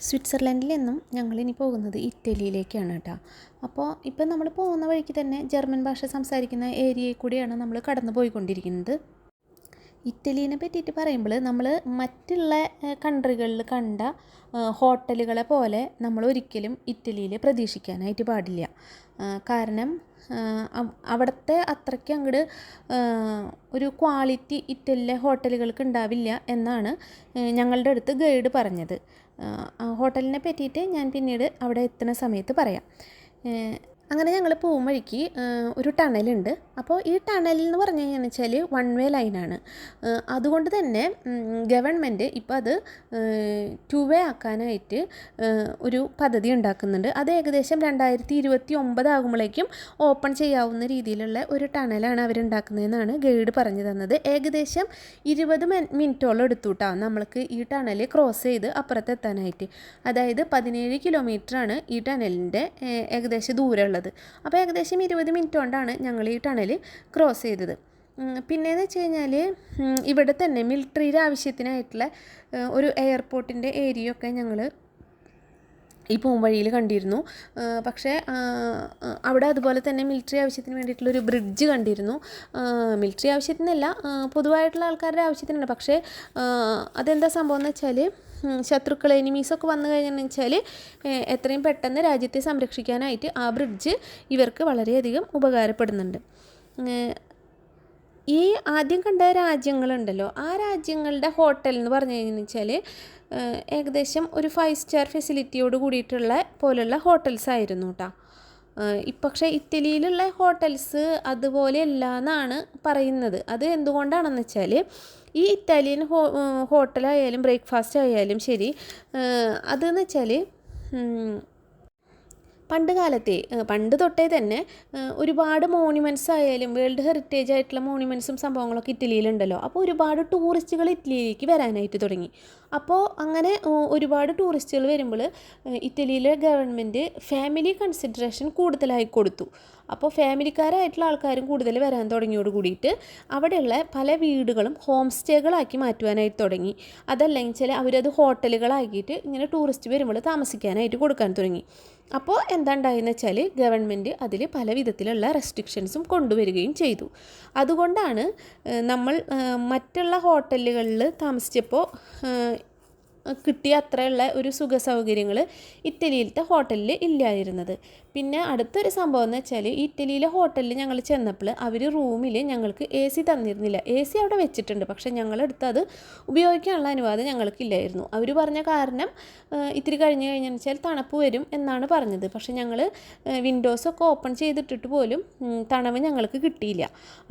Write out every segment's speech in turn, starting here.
സ്വിറ്റ്സർലൻഡിൽ നിന്നും ഞങ്ങളിനി പോകുന്നത് ഇറ്റലിയിലേക്കാണ് കേട്ടോ. അപ്പോൾ ഇപ്പം നമ്മൾ പോകുന്ന വഴിക്ക് തന്നെ ജർമ്മൻ ഭാഷ സംസാരിക്കുന്ന ഏരിയയിൽ കൂടിയാണ് നമ്മൾ കടന്നു പോയിക്കൊണ്ടിരിക്കുന്നത് ഇറ്റലീനെ പറ്റിയിട്ട് പറയുമ്പോൾ നമ്മൾ മറ്റുള്ള കൺട്രികളിൽ കണ്ട ഹോട്ടലുകളെ പോലെ നമ്മൾ ഒരിക്കലും ഇറ്റലിയിൽ പ്രതീക്ഷിക്കാനായിട്ട് പാടില്ല. കാരണം അവിടുത്തെ അത്രയ്ക്ക് അങ്ങോട്ട് ഒരു ക്വാളിറ്റി ഇറ്റലിയിലെ ഹോട്ടലുകൾക്ക് ഉണ്ടാവില്ല എന്നാണ് ഞങ്ങളുടെ അടുത്ത് ഗൈഡ് പറഞ്ഞത്. ഹോട്ടലിനെ പറ്റിയിട്ട് ഞാൻ പിന്നീട് അവിടെ എത്തുന്ന സമയത്ത് പറയാം. അങ്ങനെ ഞങ്ങൾ പോകും വഴിക്ക് ആ, ഒരു ടണലുണ്ട്. അപ്പോൾ ഈ ടണൽ എന്ന് പറഞ്ഞു കഴിഞ്ഞാൽ വെച്ചാൽ വൺ വേ ലൈനാണ് അതുകൊണ്ട് തന്നെ ഗവൺമെന്റ് ഇപ്പോൾ അത് ടു വേ ആക്കാനായിട്ട് ഒരു പദ്ധതി ഉണ്ടാക്കുന്നുണ്ട്. അത് ഏകദേശം രണ്ടായിരത്തി ഇരുപത്തി ഒമ്പതാകുമ്പോഴേക്കും ഓപ്പൺ ചെയ്യാവുന്ന രീതിയിലുള്ള ഒരു ടണലാണ് അവരുണ്ടാക്കുന്നതെന്നാണ് ഗൈഡ് പറഞ്ഞു തന്നത്. ഏകദേശം ഇരുപത് മിനിറ്റോളം എടുത്തു നമ്മൾക്ക് ഈ ടണൽ ക്രോസ് ചെയ്ത് അപ്പുറത്തെത്താനായിട്ട്. അതായത് പതിനേഴ് കിലോമീറ്ററാണ് ഈ ടണലിന്റെ ഏകദേശം ദൂരമുള്ളത്. അപ്പോൾ ഏകദേശം ഇരുപത് മിനിറ്റ് കൊണ്ടാണ് ഞങ്ങൾ ഈ ടണൽ ക്രോസ് ചെയ്തത്. പിന്നെയെന്ന് വെച്ച് കഴിഞ്ഞാൽ ഇവിടെ തന്നെ മിലിറ്ററിയുടെ ആവശ്യത്തിനായിട്ടുള്ള ഒരു എയർപോർട്ടിന്റെ ഏരിയ ഒക്കെ ഞങ്ങൾ ഈ വഴിയിൽ കണ്ടിരുന്നു. പക്ഷേ അവിടെ അതുപോലെ തന്നെ മിലിറ്ററി ആവശ്യത്തിന് വേണ്ടിയിട്ടുള്ളൊരു ബ്രിഡ്ജ് കണ്ടിരുന്നു. മിലിറ്ററി ആവശ്യത്തിനല്ല പൊതുവായിട്ടുള്ള ആൾക്കാരുടെ ആവശ്യത്തിനാണ്. പക്ഷേ അതെന്താ സംഭവം എന്ന് വെച്ചാൽ ശത്രുക്കൾ എനിമീസൊക്കെ വന്നു കഴിഞ്ഞെന്ന് വെച്ചാൽ എത്രയും പെട്ടെന്ന് രാജ്യത്തെ സംരക്ഷിക്കാനായിട്ട് ആ ബ്രിഡ്ജ് ഇവർക്ക് വളരെയധികം ഉപകാരപ്പെടുന്നുണ്ട്. ഈ ആദ്യം കണ്ട രാജ്യങ്ങളുണ്ടല്ലോ. ആ രാജ്യങ്ങളുടെ ഹോട്ടൽ എന്ന് പറഞ്ഞു കഴിഞ്ഞാൽ ഏകദേശം ഒരു ഫൈവ് സ്റ്റാർ ഫെസിലിറ്റിയോട് കൂടിയിട്ടുള്ള പോലുള്ള ഹോട്ടൽസ് ആയിരുന്നു കേട്ടോ പക്ഷേ ഇറ്റലിയിലുള്ള ഹോട്ടൽസ് അതുപോലെയല്ല എന്നാണ് പറയുന്നത്. അത് എന്തുകൊണ്ടാണെന്ന് വെച്ചാൽ ഈ ഇറ്റാലിയൻ ഹോ ഹോട്ടലായാലും ബ്രേക്ക്ഫാസ്റ്റ് ആയാലും ശരി അതെന്ന് വെച്ചാൽ പണ്ട് കാലത്തെ പണ്ട് തൊട്ടേ തന്നെ ഒരുപാട് മോണുമെന്റ്സ് ആയാലും വേൾഡ് ഹെറിറ്റേജ് ആയിട്ടുള്ള മോണുമെന്റ്സും സംഭവങ്ങളൊക്കെ ഇറ്റലിയിലുണ്ടല്ലോ. അപ്പോൾ ഒരുപാട് ടൂറിസ്റ്റുകൾ ഇറ്റലിയിലേക്ക് വരാനായിട്ട് തുടങ്ങി. അപ്പോൾ അങ്ങനെ ഒരുപാട് ടൂറിസ്റ്റുകൾ വരുമ്പോൾ ഇറ്റലിയിലെ ഗവൺമെന്റ് ഫാമിലി കൺസിഡറേഷൻ കൂടുതലായി കൊടുത്തു. അപ്പോൾ ഫാമിലിക്കാരായിട്ടുള്ള ആൾക്കാരും കൂടുതൽ വരാൻ തുടങ്ങിയോട് കൂടിയിട്ട് അവിടെയുള്ള പല വീടുകളും ഹോം സ്റ്റേകളാക്കി മാറ്റുവാനായിട്ട് തുടങ്ങി. അതല്ലെങ്കിൽ അവരത് ഹോട്ടലുകളാക്കിയിട്ട് ഇങ്ങനെ ടൂറിസ്റ്റ് വരുമ്പോൾ താമസിക്കാനായിട്ട് കൊടുക്കാൻ തുടങ്ങി. അപ്പോൾ എന്താ ഉണ്ടായെന്ന് വെച്ചാൽ ഗവൺമെന്റ് അതിൽ പല വിധത്തിലുള്ള റെസ്ട്രിക്ഷൻസും കൊണ്ടുവരികയും ചെയ്തു. അതുകൊണ്ടാണ് നമ്മൾ മറ്റുള്ള ഹോട്ടലുകളിൽ താമസിച്ചപ്പോൾ കിട്ടിയ അത്രയുള്ള ഒരു സുഖ സൗകര്യങ്ങൾ ഇറ്റലിയിലത്തെ ഹോട്ടലിൽ ഇല്ലായിരുന്നത്. പിന്നെ അടുത്തൊരു സംഭവം എന്ന് വെച്ചാൽ ഇറ്റലിയിലെ ഹോട്ടലിൽ ഞങ്ങൾ ചെന്നപ്പോൾ അവർ റൂമിൽ ഞങ്ങൾക്ക് എ സി തന്നിരുന്നില്ല. എ സി അവിടെ വെച്ചിട്ടുണ്ട്. പക്ഷേ ഞങ്ങളെടുത്ത് അത് ഉപയോഗിക്കാനുള്ള അനുവാദം ഞങ്ങൾക്കില്ലായിരുന്നു. അവർ പറഞ്ഞ കാരണം ഇത്തിരി കഴിഞ്ഞ് കഴിഞ്ഞാൽ വെച്ചാൽ തണുപ്പ് വരും എന്നാണ് പറഞ്ഞത്. പക്ഷേ ഞങ്ങൾ വിൻഡോസൊക്കെ ഓപ്പൺ ചെയ്തിട്ടിട്ട് പോലും തണവ് ഞങ്ങൾക്ക് കിട്ടിയില്ല.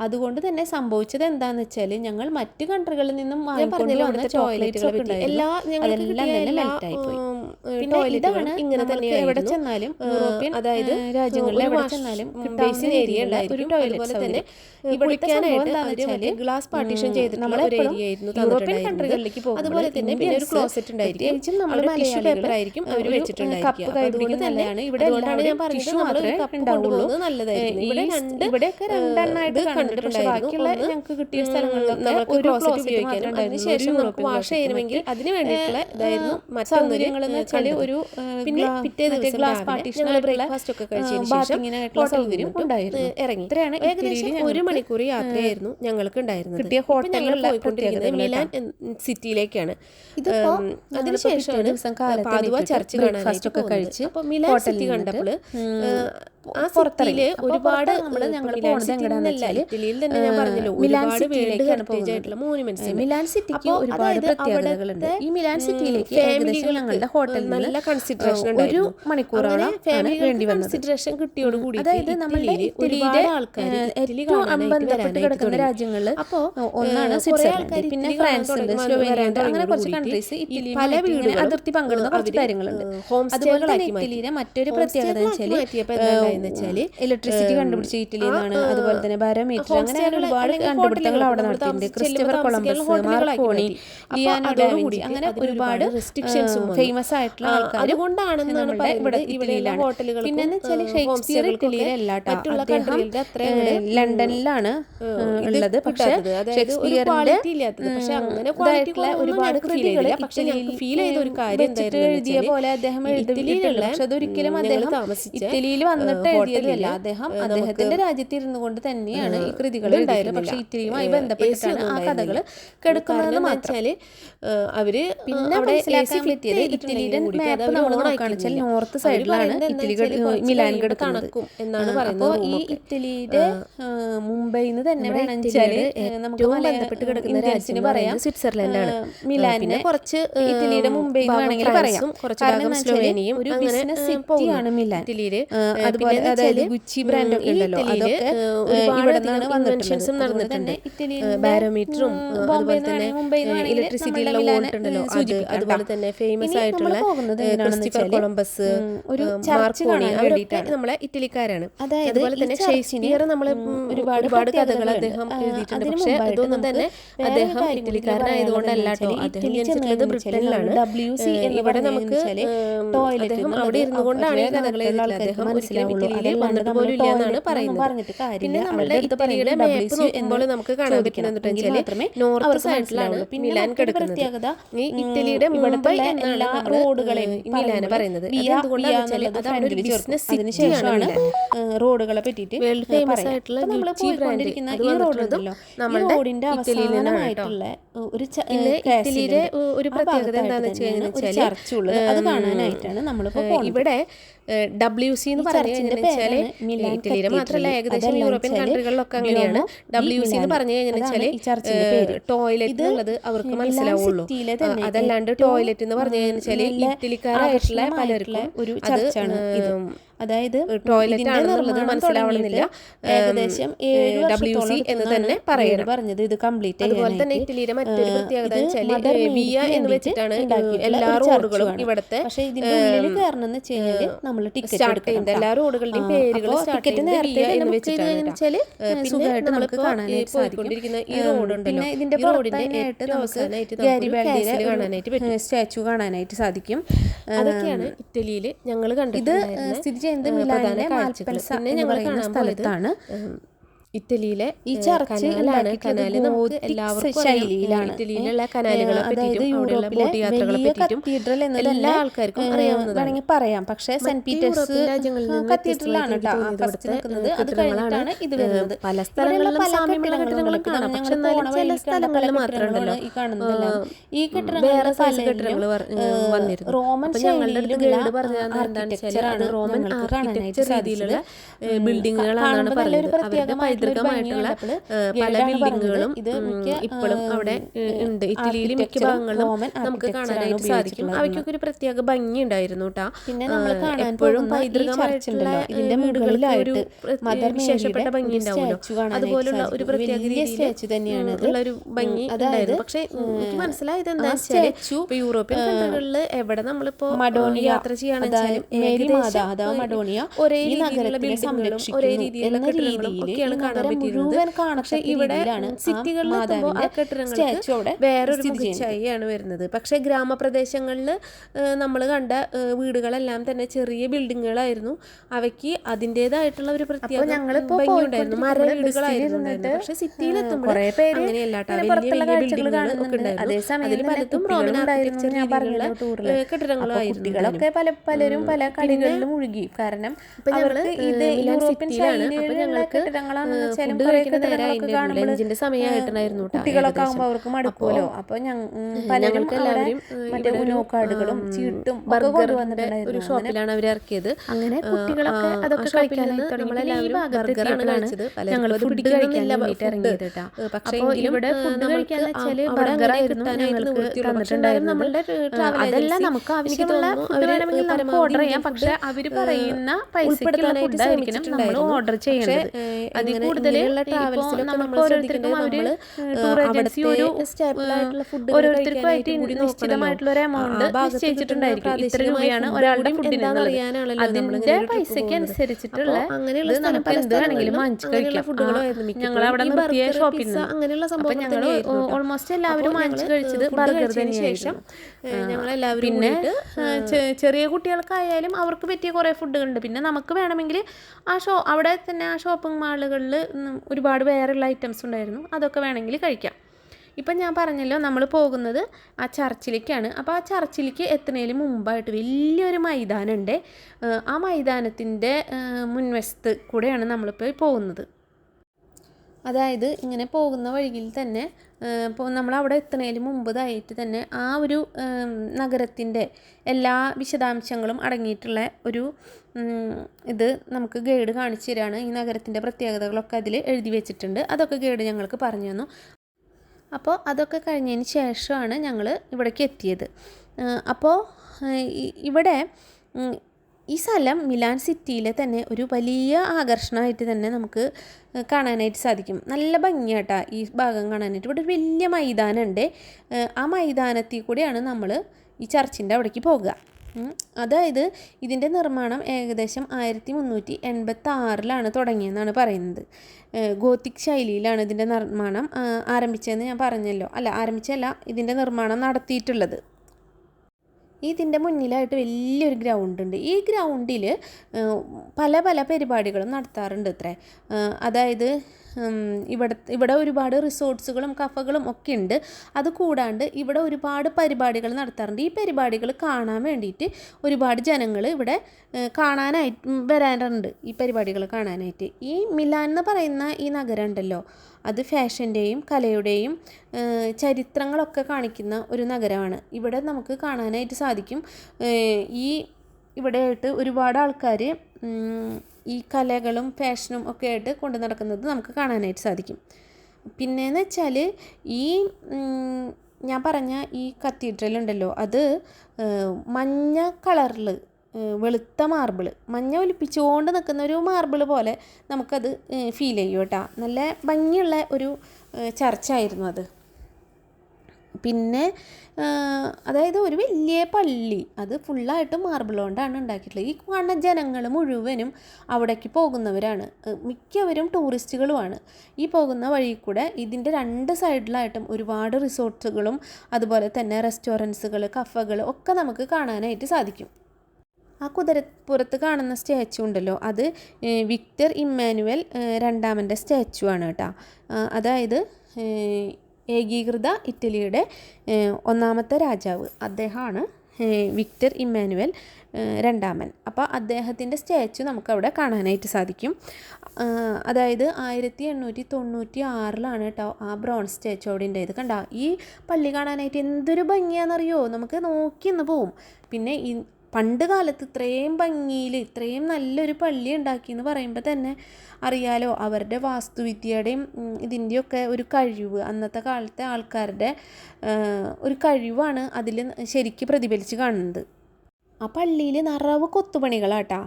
അതുകൊണ്ട് തന്നെ സംഭവിച്ചത് എന്താണെന്ന് വെച്ചാൽ ഞങ്ങൾ മറ്റ് കൺട്രികളിൽ നിന്നും വാങ്ങിക്കൊണ്ട് വന്ന ചോക്ലേറ്റുകൾ എല്ലാ ഞങ്ങൾക്ക് ഇങ്ങനെ തന്നെ എവിടെ ചെന്നാലും യൂറോപ്യൻ അതായത് രാജ്യങ്ങളിലെ ചെന്നാലും basin ഒരു ടോയ്ലറ്റ് തന്നെ കുളിക്കാനായിട്ട് മറ്റേ glass ചെയ്തിട്ടുള്ള ഒരു area ആയിരുന്നു യൂറോപ്യൻ തന്നിട്ടുണ്ടായിരുന്നത്. അതുപോലെ തന്നെ പിന്നെ ഒരു ക്ലോസറ്റ് ഉണ്ടായിരിക്കും. നമ്മൾ മലേഷ്യ പേപ്പർ ആയിരിക്കും അവർ വെച്ചിട്ടുണ്ടായിരിക്കും അതുകൊണ്ട് കൈപിടിക്കുന്നതല്ലാണ് ഇവിടെ അതുകൊണ്ടാണ് ഞാൻ പറഞ്ഞത് നമ്മൾ കപ്പ് കൊണ്ടുപോകുന്നത് നല്ലതായിരുന്നു. ഇവിടെ രണ്ട്, ഇവിടെയൊക്കെ രണ്ടെണ്ണമായിട്ട് കണ്ടിട്ടുണ്ട് കണ്ടിട്ടുണ്ടായിരുന്നു. ഞങ്ങൾക്ക് കിട്ടിയ സ്ഥലങ്ങളിൽ നമുക്ക് ഒരു ക്ലോസറ്റ് ഉപയോഗിക്കാനും. അതിനുശേഷം നമുക്ക് യൂറോപ്യൻ ചെയ്യണമെങ്കിൽ അതിന് വേണ്ടിയിട്ടുള്ള ഇതായിരുന്നു കണ്ടത്. ഒരു പിന്നെ പിറ്റേ ദിവസം ഗ്ലാസ് പാർട്ടീഷൻ ബ്രേക്ക്ഫാസ്റ്റ് ഒക്കെ കഴിച്ചതിന് ശേഷം ഹോട്ടലിൽ ഉണ്ടായിരുന്നു. ഇറങ്ങി. ഇത്രയാണ് ഏകദേശം ഒരു മണിക്കൂർ യാത്രയായിരുന്നു ഞങ്ങൾക്ക് ഉണ്ടായിരുന്നത്. കിട്ടിയ ഹോട്ടലിൽ പോയിക്കൊണ്ടിരിക്കുന്നത് മിലാൻ സിറ്റിയിലേക്കാണ്. അതിനുശേഷമാണ് പാതുവ ചർച്ച് കാണാൻ കഴിച്ച് മിലാൻ സിറ്റി കണ്ടപ്പോൾ ആ. സിറ്റിയിൽ ഒരുപാട് ഇറ്റലിയിൽ തന്നെ ഞാൻ പറഞ്ഞല്ലോ ഒരുപാട് വേൾഡ് സിറ്റിയിലേക്കാണ് ഹെറിറ്റേജ് പോകുന്നത്. ആയിട്ടുള്ള മോണുമെന്റ്സ് മിലാൻ സിറ്റിക്ക് ഒരുപാട് പ്രത്യേകതകളുണ്ട് ഈ മിലാൻ സിറ്റിയിലേക്ക് ഫാമിലികൾക്ക് ഏകദേശം ഞങ്ങളുടെ ഹോട്ടലിൽ നല്ല കൺസിഡറേഷൻ ഒരു. മണിക്കൂറോളം വേണ്ടി വന്നത്. കൺസിഡറേഷൻ കിട്ടിയോട് കൂടി അതായത് നമ്മുടെ ആൾക്കാർ ഏറ്റവും ബന്ധപ്പെട്ട് കിടക്കുന്ന രാജ്യങ്ങളിൽ അപ്പോൾ ഒന്നാണ് സ്വിറ്റ്സർലൻഡ് പിന്നെ ഫ്രാൻസ് ഉണ്ട് സ്ലോവേനിയ അങ്ങനെ കുറച്ച് കൺട്രീസ് ഇറ്റലി പല വീടുകളും അതിർത്തി പങ്കിടുന്ന കുറച്ച് കാര്യങ്ങളുണ്ട് അതുപോലെ തന്നെ ഇറ്റലിയിലെ മറ്റൊരു പ്രത്യേകത എന്ന് വെച്ചാൽ എന്താ വെച്ചാൽ ഇലക്ട്രിസിറ്റി കണ്ടുപിടിച്ച ഇറ്റലി എന്നാണ് അതുപോലെ തന്നെ ബാരോമീറ്റർ അങ്ങനെ ഒരുപാട് കണ്ടുപിടുത്തങ്ങൾ അവിടെ നടത്തിയിട്ടുണ്ട് Christopher Columbus Marconi Leonardo da Vinci അങ്ങനെ ഒരുപാട് റെസ്ട്രിക്ഷൻസും ഫേമസ് ആയിട്ടുള്ള ആൾക്കാർ അതുകൊണ്ടാണെന്നാണ് ഇവിടെ ഇറ്റലിയിലാണ്. പിന്നെന്ന് വെച്ചാൽ ഷേക്സ്പിയർ ഇറ്റലിയിലല്ല അദ്ദേഹം, ലണ്ടനിലാണ് ഉള്ളത്. പക്ഷേ ഷേക്സ്പിയറിന്റെ ഇതായിട്ടുള്ള ഒരുപാട് കൃതികൾ എന്തായിരുന്നെന്ന് എഴുതിയ പോലെ അദ്ദേഹം എഴുതിയിട്ടില്ല പക്ഷെ അതൊരിക്കലും അദ്ദേഹം ഇറ്റലിയിൽ വന്നിട്ട് എഴുതിയതല്ല അദ്ദേഹം അദ്ദേഹത്തിന്റെ രാജ്യത്ത് ഇരുന്നു കൊണ്ട് തന്നെയാണ് ഈ കൃതികൾ ഉണ്ടായിരുന്നത്. പക്ഷെ ഇറ്റലിയുമായി ബന്ധപ്പെട്ടിട്ടാണ് ആ കഥകൾ ഉണ്ടായിരുന്നില്ല. കെടുക്കുന്നത് കാരണം എന്താ മാത്രം. വെച്ചാൽ, അവർ പിന്നെ അവിടെ ചെയ്തിട്ടുണ്ടെങ്കിൽ ഇറ്റലിയുടെ മാപ്പ് നമ്മൾ നോക്കുകയാണെന്ന് നോർത്ത് സൈഡിലാണ് ഇറ്റലി മിലാൻ കിടക്കുന്നത് എന്നാണ് പറയുന്നത്. ഈ ഇറ്റലിയുടെ മുംബൈയിൽ നിന്ന് തന്നെ നമ്മുടെ വേണമെന്ന് നമുക്ക് ബന്ധപ്പെട്ട് കിടക്കുന്ന രാജ്യത്തിന് പറയാം. സ്വിറ്റ്സർലൻഡ് സ്വിറ്റ്സർലൻഡാണ്. മിലാനിന് കുറച്ച്, ഇറ്റലിയുടെ മുംബൈ വേണമെങ്കിൽ പറയാം. കുറച്ച് കാരണം ഭാഗം സ്ലോവേനിയയും ഒരു ബിസിനസ് സിറ്റിയാണ് മിലാൻ. ഇറ്റലിയിൽ. അതുപോലെ അതായത് ഗുച്ചി ബ്രാൻഡ് ഒക്കെ ഉണ്ടല്ലോ. അതൊക്കെ ഇവിടെ നിന്നാണ് വന്നിട്ടുള്ളത് നടന്നിട്ടുണ്ട്. തന്നെ ബാരോമീറ്ററും അതുപോലെ ഇലക്ട്രിസിറ്റിയിലുള്ള വോൾട്ട് ഉണ്ടല്ലോ. ഏഹ്, അത് അതുപോലെ തന്നെ ഫേമസ് ആയിട്ടുള്ള ക്രിസ്റ്റഫർ കൊളംബസ് ഒരു ഏഹ്, ചർച്ച് മാർക്കോണി വേണ്ടിയിട്ടാണ്. നമ്മളെ ഇറ്റലിക്കാരാണ്. അതുപോലെ തന്നെ ഷേക്സ്പിയർ ഉം, ഒരുപാട് ഒരുപാട് കഥകൾ അദ്ദേഹം എഴുതിയിട്ടുണ്ട്. പക്ഷെ ഇതൊന്നും തന്നെ അദ്ദേഹം ഇറ്റലിക്കാരനായതുകൊണ്ടല്ല കേട്ടോ അദ്ദേഹം ജനിച്ചിട്ടുള്ളത് ബ്രിട്ടനിലാണ്. ഇവിടെ നമുക്ക് അദ്ദേഹം അവിടെ ഇരുന്നു കൊണ്ടാണ് ഈ കഥകൾ അദ്ദേഹം ഒരിക്കലും വന്നിട്ട് പോലും ഇല്ല എന്നാണ് പറയുന്നത്. പിന്നെ അവരുടെ നമ്മളുടെ അടുത്ത് ഇറ്റലിയുടെ മാപ്പ് നോക്കുമ്പോൾ നമുക്ക് കാണാൻ. പറ്റുന്നത് നോർത്ത് സൈഡിലാണ് മിലാൻ കിടക്കുന്നത്. ഈ ഇറ്റലിയുടെ മുംബൈ എന്നാണ് റോഡുകളെയും പറയുന്നത്. റോഡുകളെ പറ്റിയിട്ട് വേൾഡ് ഫേമസ് ആയിട്ടുള്ള നമ്മൾ പോയിക്കൊണ്ടിരിക്കുന്ന ഈ നമ്മളുടെ റോഡിന്റെ അവസാനമായിട്ടുള്ള ഒരു. ഇറ്റലിയിലെ ഒരു പ്രത്യേകത എന്താണെന്ന് വെച്ച് കഴിഞ്ഞാൽ ഉള്ളത് അത് കാണാനായിട്ടാണ് നമ്മളിപ്പോ ഇവിടെ ഡബ്ല്യു സി എന്ന് പറഞ്ഞു കഴിഞ്ഞാൽ ഇറ്റലിയിലെ മാത്രമല്ല ഏകദേശം യൂറോപ്യൻ കൺട്രികളിലൊക്കെ അങ്ങനെയാണ്. ഡബ്ല്യു സി എന്ന് പറഞ്ഞു കഴിഞ്ഞാൽ. ടോയ്ലറ്റ് എന്നുള്ളത് അവർക്ക് മനസ്സിലാവുള്ളൂ. അതല്ലാണ്ട് ടോയ്ലറ്റ് എന്ന് പറഞ്ഞു കഴിഞ്ഞാൽ ഇറ്റലിക്കാരായിട്ടുള്ള പലർക്കും ഒരു അത് അതായത് ടോയ്ലറ്റ് ആണെന്നുള്ളത് മനസ്സിലാവണമെന്നില്ല. ഏകദേശം ഡബ്ല്യു സി എന്ന് തന്നെ പറയണം. പറഞ്ഞത്. ഇത് കംപ്ലീറ്റ് അതുപോലെ തന്നെ ഇറ്റലിയുടെ മറ്റൊരു പ്രത്യേകത എന്ന് വെച്ചാൽ വിയ എന്ന് വെച്ചിട്ടാണ് എല്ലാ റോഡുകളും ഇവിടുത്തെ പക്ഷേ ഇതിന്റെ ഉള്ളിൽ കയറണമെന്ന് വെച്ച് കഴിഞ്ഞാൽ നമ്മൾ ടിക്കറ്റ് സ്റ്റാർട്ട് എല്ലാ റോഡുകളുടെയും പേരുകൾ ടിക്കറ്റ് നേരത്തെ എന്ന് വെച്ചിട്ടാണ് വെച്ചാൽ സുഖമായിട്ട് നമുക്ക് കാണാനായിട്ട് സാധിക്കും. ഈ റോഡ് ഉണ്ടല്ലോ ഇതിന്റെ റോഡിന്റെ നമുക്ക് കാണാനായിട്ട് സ്റ്റാച്ചു കാണാനായിട്ട് സാധിക്കും. അതൊക്കെയാണ് ഇറ്റലിയിൽ ഞങ്ങൾ കണ്ടത് ഇത് സ്ഥിതി പ്രധാന മിലാനിലെ കാഴ്ചകൾ. മാൽപ്പൽസ പിന്നെ എന്ന് ഞങ്ങൾ പറയുന്ന കാണാൻ സ്ഥലത്താണ് ഇറ്റലിയിലെ ഈ ചർച്ചയിലാണ് കനാലാണ് കനാല് നമുക്ക് എല്ലാവർക്കും. ശൈലിയിലാണ്. ഇറ്റലിയിലുള്ള കനാലുകളെ പറ്റിയിട്ടും യൂറോപ്പിലെ വലിയ കത്തീഡ്രൽ എല്ലാ ആൾക്കാർക്കും അറിയാവുന്നതാണ് പറയാം പക്ഷേ സെന്റ് പീറ്റേഴ്സ് രാജ്യങ്ങളിലാണ് കത്തീഡ്രലാണ് അത്. കഴിഞ്ഞിട്ടാണ് ഇത് വരുന്നത് പല സ്ഥലങ്ങളിലും സാമ്യമുള്ള കെട്ടിടങ്ങളും കെട്ടിടങ്ങൾ കാണാം. ഞങ്ങൾ പക്ഷെ എന്നാലും ചില വഴിയിൽ കണ്ട പല സ്ഥലങ്ങളിൽ മാത്രം ഈ കാണുന്നതെല്ലാം ഈ പല കെട്ടിടങ്ങൾ വന്നിരുന്നു. റോമൻ ഞങ്ങളുടെ അടുത്ത് ശൈലിയിലുള്ള ഗൈഡ് പറഞ്ഞത് എന്താണെന്ന് വെച്ചാൽ റോമൻ ആർക്കിടെക്ചർ രീതിയിലുള്ള ബിൽഡിങ്ങുകളാണെന്നാണ് പറയുന്നത് അവരുടെ പൈതൃകമായിട്ടുള്ള പല ബിൽഡിങ്ങുകളും ഇത് ഇപ്പോഴും അവിടെ ഉണ്ട്. ഇറ്റലിയിലെ മിക്ക ഭാഗങ്ങളിലും നമുക്ക് കാണാനായിട്ട് സാധിക്കും. അവയ്ക്കൊക്കെ ഒരു പ്രത്യേക ഭംഗി ഉണ്ടായിരുന്നു കേട്ടോ പിന്നെ നമ്മൾ കാണാൻ എപ്പോഴും പൈതൃകമായിട്ടുള്ള ഇതിന്റെ മുകളിലായിട്ട് മദർ വിശേഷപ്പെട്ട ഭംഗി ഉണ്ടാവുമല്ലോ അതുപോലുള്ള ഒരു പ്രത്യേക വലിയ തന്നെയാണ് ഉള്ള ഒരു ഭംഗി ഉണ്ടായിരുന്നു. പക്ഷേ എനിക്ക് മനസ്സിലായത് എന്താ വെച്ചാൽ യൂറോപ്യൻ കൺട്രികളിൽ എവിടെ നമ്മളിപ്പോ മഡോണിയ യാത്ര മഡോണിയ ഒരേ രീതിയിലുള്ള ബിൽഡിങ്ങുകളും ഒരേ രീതിയിലുള്ള കെട്ടിടങ്ങളും ഒക്കെയാണ് കാണാൻ പറ്റിയിരുന്നത്. പക്ഷെ ഇവിടെ സിറ്റികളിൽ ആ കെട്ടിടങ്ങൾക്ക് വേറൊരു മുഖച്ഛായയാണ് വരുന്നത്. പക്ഷെ ഗ്രാമപ്രദേശങ്ങളിൽ നമ്മൾ കണ്ട വീടുകളെല്ലാം തന്നെ ചെറിയ ബിൽഡിങ്ങുകളായിരുന്നു. അവയ്ക്ക് അതിന്റെതായിട്ടുള്ള ഒരു പ്രത്യേകത അപ്പോൾ ഞങ്ങളിപ്പോൾ ഭംഗി ഉണ്ടായിരുന്നു മര വീടുകളായിരുന്നു പക്ഷെ പേര് അങ്ങനെയല്ല വലിയ വലിയ ബിൽഡിങ്ങുകൾ ഒക്കെ ഉണ്ടായിരുന്നു. അതിൽ പലതും റോമൻ ആർക്കിടെക്ചർ രീതിയിലുള്ള കെട്ടിടങ്ങളായിരുന്നു പല പലരും പല കളികളിലും മുഴുകി. കാരണം അവർക്ക് ഇത് യൂറോപ്യൻ. ശൈലിയിലുള്ള ഞങ്ങൾക്ക് വെച്ചാലും ഫുഡ് കുറേ കഴിക്കുന്ന നേരം കെട്ടിടങ്ങളൊക്കെ അതിന്റെ കാണുമ്പോൾ ലഞ്ചിന്റെ സമയമായിട്ടുണ്ടായിരുന്നു കുട്ടികളൊക്കെ. ആകുമ്പോൾ അവർക്ക് മടുക്കുമല്ലോ. അപ്പൊ പലരും ഞങ്ങൾക്ക് എല്ലാവരും മറ്റേ ഉനോക്കാടുകളും ചീട്ടും ഒരു ഷോപ്പിലാണ് അവർ ഇറക്കിയത്. അങ്ങനെ കുട്ടികളൊക്കെ അതൊക്കെ കഴിക്കാനായി. ഞങ്ങൾ ഫുഡ്. പക്ഷേ ഇവിടെ ഫുഡ് കഴിക്കാൻ അങ്ങനെ ബർഗറായിരുന്നു ഞങ്ങൾക്ക് അതല്ല നമുക്ക് ആവശ്യമുള്ള വേണമെങ്കിൽ നമുക്ക് ഓർഡർ ചെയ്യാം. പക്ഷെ അവർ പറയുന്ന പൈസ ഓർഡർ ചെയ്യണം എങ്ങനെ കൂടുതൽ നമുക്ക് ഓരോരുത്തർക്കും അവർ ടൂർ ഏജൻസി ഒരു ഓരോരുത്തർക്കുമായിട്ട് നിശ്ചിതമായിട്ടുള്ള ഒരു എമൗണ്ട് നിശ്ചയിച്ചിട്ടുണ്ടായിരിക്കും. ഇത്ര രൂപയാണ് ഒരാളുടെ ഫുഡിന് അതിന്റെ പൈസക്ക് അനുസരിച്ചിട്ടുള്ള അങ്ങനെയുള്ള ഇത് നമുക്ക് എന്ത് വേണമെങ്കിലും വാങ്ങിച്ച് കഴിക്കാം. ഞങ്ങൾ അവിടെ നിർത്തിയ ഷോപ്പിൽ നിന്ന് അങ്ങനെയുള്ള സംഭവം ഞങ്ങൾ ഓൾമോസ്റ്റ് എല്ലാവരും വാങ്ങിച്ച് കഴിച്ചത് ബർഗർ എല്ലാവരും പിന്നെ ചെറിയ കുട്ടികൾക്കായാലും അവർക്ക് പറ്റിയ കുറേ ഫുഡുകളുണ്ട് പിന്നെ നമുക്ക് വേണമെങ്കിൽ ആ ഷോ അവിടെ തന്നെ ആ ഷോപ്പിംഗ് മാളുകളിൽ ഒരുപാട് വേറെയുള്ള ഐറ്റംസ് ഉണ്ടായിരുന്നു. അതൊക്കെ വേണമെങ്കിൽ കഴിക്കാം. ഇപ്പം ഞാൻ പറഞ്ഞല്ലോ നമ്മൾ പോകുന്നത് ആ ചർച്ചിലേക്കാണ്. അപ്പോൾ ആ ചർച്ചിലേക്ക് എത്തുന്നതിന് മുമ്പായിട്ട് വലിയൊരു മൈതാനമുണ്ട്. ആ മൈതാനത്തിന്റെ മുൻവശത്ത് കൂടെയാണ് നമ്മളിപ്പോൾ പോകുന്നത്. അതായത് ഇങ്ങനെ പോകുന്ന വഴിയിൽ തന്നെ ഇപ്പോൾ നമ്മൾ അവിടെ എത്തുന്നതിന് മുമ്പതായിട്ട് തന്നെ ആ ഒരു നഗരത്തിന്റെ എല്ലാ വിശദാംശങ്ങളും അടങ്ങിയിട്ടുള്ള ഒരു ഇത് നമുക്ക് ഗൈഡ് കാണിച്ചു തരാണ്. ഈ നഗരത്തിന്റെ പ്രത്യേകതകളൊക്കെ അതിൽ എഴുതി വെച്ചിട്ടുണ്ട്. അതൊക്കെ ഗൈഡ് ഞങ്ങൾക്ക് പറഞ്ഞു തന്നു. അപ്പോൾ അതൊക്കെ കഴിഞ്ഞതിന് ശേഷമാണ് ഞങ്ങൾ ഇവിടേക്ക് എത്തിയത്. അപ്പോൾ ഇവിടെ ഈ സ്ഥലം മിലാൻ സിറ്റിയിലെ തന്നെ ഒരു വലിയ ആകർഷണമായിട്ട് തന്നെ നമുക്ക് കാണാനായിട്ട് സാധിക്കും. നല്ല ഭംഗിയാട്ടാ ഈ ഭാഗം കാണാനായിട്ട്. ഇവിടെ ഒരു വലിയ മൈതാനമുണ്ട്. ആ മൈതാനത്തിൽ കൂടെയാണ് നമ്മൾ ഈ ചർച്ചിന്റെ അവിടേക്ക് പോകുക അതായത് ഇതിന്റെ നിർമ്മാണം ഏകദേശം ആയിരത്തി മുന്നൂറ്റി എൺപത്തി ആറിലാണ് തുടങ്ങിയെന്നാണ് പറയുന്നത്. ഗോത്തിക് ശൈലിയിലാണ് ഇതിന്റെ നിർമ്മാണം ആരംഭിച്ചതെന്ന് ഞാൻ പറഞ്ഞല്ലോ. അല്ല ആരംഭിച്ചല്ല ഇതിന്റെ നിർമ്മാണം നടത്തിയിട്ടുള്ളത്. ഇതിന്റെ മുന്നിലായിട്ട് വലിയൊരു ഗ്രൗണ്ട് ഉണ്ട് ഈ ഗ്രൗണ്ടിൽ പല പല പരിപാടികളും നടത്താറുണ്ട് അത്രേ അതായത് ഇവിടെ ഇവിടെ ഒരുപാട് റിസോർട്ട്സുകളും കഫകളും ഒക്കെ ഉണ്ട്. അത് കൂടാണ്ട് ഇവിടെ ഒരുപാട് പരിപാടികൾ നടത്താറുണ്ട്. ഈ പരിപാടികൾ കാണാൻ വേണ്ടിയിട്ട് ഒരുപാട് ജനങ്ങൾ ഇവിടെ കാണാനായിട്ട് വരാറുണ്ട് ഈ പരിപാടികൾ കാണാനായിട്ട്. ഈ മിലാൻ എന്ന് പറയുന്ന ഈ നഗരം ഉണ്ടല്ലോ അത് ഫാഷന്റെയും കലയുടെയും ചരിത്രങ്ങളൊക്കെ കാണിക്കുന്ന ഒരു നഗരമാണ്. ഇവിടെ നമുക്ക് കാണാനായിട്ട് സാധിക്കും. ഈ ഇവിടെയായിട്ട് ഒരുപാട് ആൾക്കാർ ഈ കലകളും ഫാഷനും ഒക്കെ ആയിട്ട് കൊണ്ടു നടക്കുന്നത് നമുക്ക് കാണാനായിട്ട് സാധിക്കും. പിന്നെയെന്ന് വെച്ചാൽ ഈ ഞാൻ പറഞ്ഞ ഈ കത്തീഡ്രൽ ഉണ്ടല്ലോ അത് മഞ്ഞ കളറിൽ വെളുത്ത മാർബിൾ മഞ്ഞ ഒലിപ്പിച്ചുകൊണ്ട് നിൽക്കുന്ന ഒരു മാർബിൾ പോലെ നമുക്കത് ഫീൽ ചെയ്യും കേട്ടോ. നല്ല ഭംഗിയുള്ള ഒരു ചർച്ചായിരുന്നു അത്. പിന്നെ അതായത് ഒരു വലിയ പള്ളി. അത് ഫുള്ളായിട്ട് മാർബിൾ കൊണ്ടാണ് ഉണ്ടാക്കിയിട്ടുള്ളത്. ഈ കാണുന്ന ജനങ്ങൾ മുഴുവനും അവിടേക്ക് പോകുന്നവരാണ്. മിക്കവരും ടൂറിസ്റ്റുകളുമാണ്. ഈ പോകുന്ന വഴി കൂടെ ഇതിന്റെ രണ്ട് സൈഡിലായിട്ടും ഒരുപാട് റിസോർട്ടുകളും അതുപോലെ തന്നെ റെസ്റ്റോറന്റ്സുകൾ കഫകൾ ഒക്കെ നമുക്ക് കാണാനായിട്ട് സാധിക്കും. ആ കുതിരപ്പുറത്ത് കാണുന്ന സ്റ്റാച്ചു ഉണ്ടല്ലോ. അത് വിക്ടർ ഇമ്മാനുവൽ രണ്ടാമന്റെ സ്റ്റാച്ചു ആണ് കേട്ടോ. അതായത് ഏകീകൃത ഇറ്റലിയുടെ ഒന്നാമത്തെ രാജാവ്. അദ്ദേഹമാണ് വിക്ടർ ഇമ്മാനുവൽ രണ്ടാമൻ. അപ്പോൾ അദ്ദേഹത്തിന്റെ സ്റ്റാച്ചു നമുക്കവിടെ കാണാനായിട്ട് സാധിക്കും. അതായത് ആയിരത്തി എണ്ണൂറ്റി തൊണ്ണൂറ്റി ആറിലാണ് കേട്ടോ ആ ബ്രോൺസ് സ്റ്റാച്ചു അവിടെ ഉണ്ടായത്. കണ്ട? ഈ പള്ളി കാണാനായിട്ട് എന്തൊരു ഭംഗിയാണെന്നറിയോ? നമുക്ക് നോക്കി ഇന്ന് പോവും. പിന്നെ പണ്ട് കാലത്ത് ഇത്രയും ഭംഗിയിൽ ഇത്രയും നല്ലൊരു പള്ളി ഉണ്ടാക്കി എന്ന് പറയുമ്പോൾ തന്നെ അറിയാലോ അവരുടെ വാസ്തുവിദ്യയുടെയും ഇതിന്റെയൊക്കെ ഒരു കഴിവ് അന്നത്തെ കാലത്തെ ആൾക്കാരുടെ ഒരു കഴിവാണ് അതിൽ ശരിക്ക് പ്രതിഫലിച്ച് കാണുന്നത്. ആ പള്ളിയിൽ നിറവ് കൊത്തുപണികളാട്ടാ.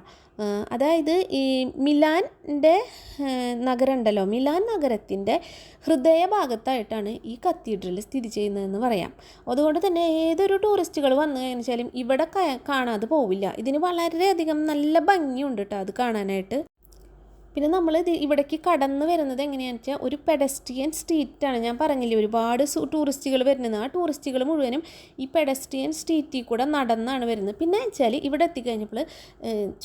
അതായത് ഈ മിലാന്റെ നഗരം ഉണ്ടല്ലോ മിലാൻ നഗരത്തിന്റെ ഹൃദയഭാഗത്തായിട്ടാണ് ഈ കത്തീഡ്രൽ സ്ഥിതി ചെയ്യുന്നതെന്ന് പറയാം. അതുകൊണ്ട് തന്നെ ഏതൊരു ടൂറിസ്റ്റുകൾ വന്നു കഴിഞ്ഞാലും ഇവിടെ കാണാതെ പോവില്ല. ഇതിന് വളരെയധികം നല്ല ഭംഗിയുണ്ട് കേട്ടോ അത് കാണാനായിട്ട്. പിന്നെ നമ്മൾ ഇത് ഇവിടേക്ക് കടന്നു വരുന്നത് എങ്ങനെയാണെന്ന് വെച്ചാൽ ഒരു പെഡസ്ട്രിയൻ സ്ട്രീറ്റാണ് ഞാൻ പറഞ്ഞില്ലേ ഒരുപാട് ടൂറിസ്റ്റുകൾ വരുന്നത്. ആ ടൂറിസ്റ്റുകൾ മുഴുവനും ഈ പെഡസ്ട്രിയൻ സ്ട്രീറ്റിൽ കൂടെ നടന്നാണ് വരുന്നത്. പിന്നെ വെച്ചാൽ ഇവിടെ എത്തിക്കഴിഞ്ഞപ്പോൾ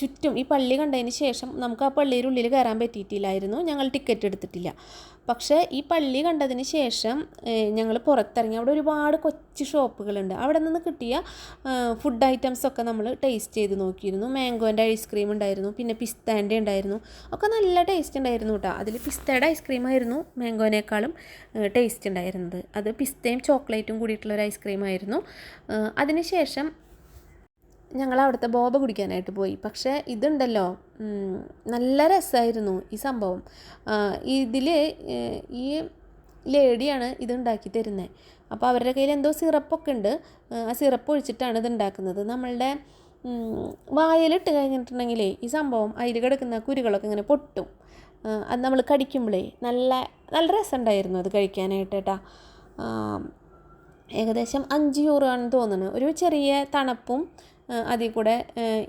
ചുറ്റും ഈ പള്ളി കണ്ടതിന് ശേഷം നമുക്ക് ആ പള്ളിയുടെ ഉള്ളിൽ കയറാൻ പറ്റിയിട്ടില്ലായിരുന്നു. ഞങ്ങൾ ടിക്കറ്റ് എടുത്തിട്ടില്ല. പക്ഷേ ഈ പള്ളി കണ്ടതിന് ശേഷം ഞങ്ങൾ പുറത്തിറങ്ങി. അവിടെ ഒരുപാട് കൊച്ചു ഷോപ്പുകളുണ്ട്. അവിടെ നിന്ന് കിട്ടിയ ഫുഡ് ഐറ്റംസൊക്കെ നമ്മൾ ടേസ്റ്റ് ചെയ്ത് നോക്കിയിരുന്നു. മാംഗോന്റെ ഐസ്ക്രീം ഉണ്ടായിരുന്നു. പിന്നെ പിസ്താന്റെ ഉണ്ടായിരുന്നു. ഒക്കെ നല്ല ടേസ്റ്റ് ഉണ്ടായിരുന്നു കേട്ടോ അതിൽ പിസ്തയുടെ ഐസ്ക്രീം ആയിരുന്നു മാംഗോനേക്കാളും ടേസ്റ്റ് ഉണ്ടായിരുന്നത്. അത് പിസ്തയും ചോക്ലേറ്റും കൂടിയിട്ടുള്ള ഒരു ഐസ്ക്രീം ആയിരുന്നു. അതിനുശേഷം ഞങ്ങൾ അവിടുത്തെ ബോബ കുടിക്കാനായിട്ട് പോയി. പക്ഷേ ഇതുണ്ടല്ലോ നല്ല രസമായിരുന്നു ഈ സംഭവം. ഇതിൽ ഈ ലേഡിയാണ് ഇത് ഉണ്ടാക്കി തരുന്നത് അപ്പോൾ അവരുടെ കയ്യിൽ എന്തോ സിറപ്പൊക്കെ ഉണ്ട്. ആ സിറപ്പ് ഒഴിച്ചിട്ടാണ് ഇത് ഉണ്ടാക്കുന്നത് നമ്മളുടെ വായലിട്ട് കഴിഞ്ഞിട്ടുണ്ടെങ്കിലേ ഈ സംഭവം അതിൽ കിടക്കുന്ന കുരുകളൊക്കെ ഇങ്ങനെ പൊട്ടും. അത് നമ്മൾ കടിക്കുമ്പോഴേ നല്ല നല്ല രസമുണ്ടായിരുന്നു അത് കഴിക്കാനായിട്ട് കേട്ടാ. ഏകദേശം അഞ്ച് യൂറോ ആണെന്ന് തോന്നുന്നു. ഒരു ചെറിയ തണുപ്പും അതിൽ കൂടെ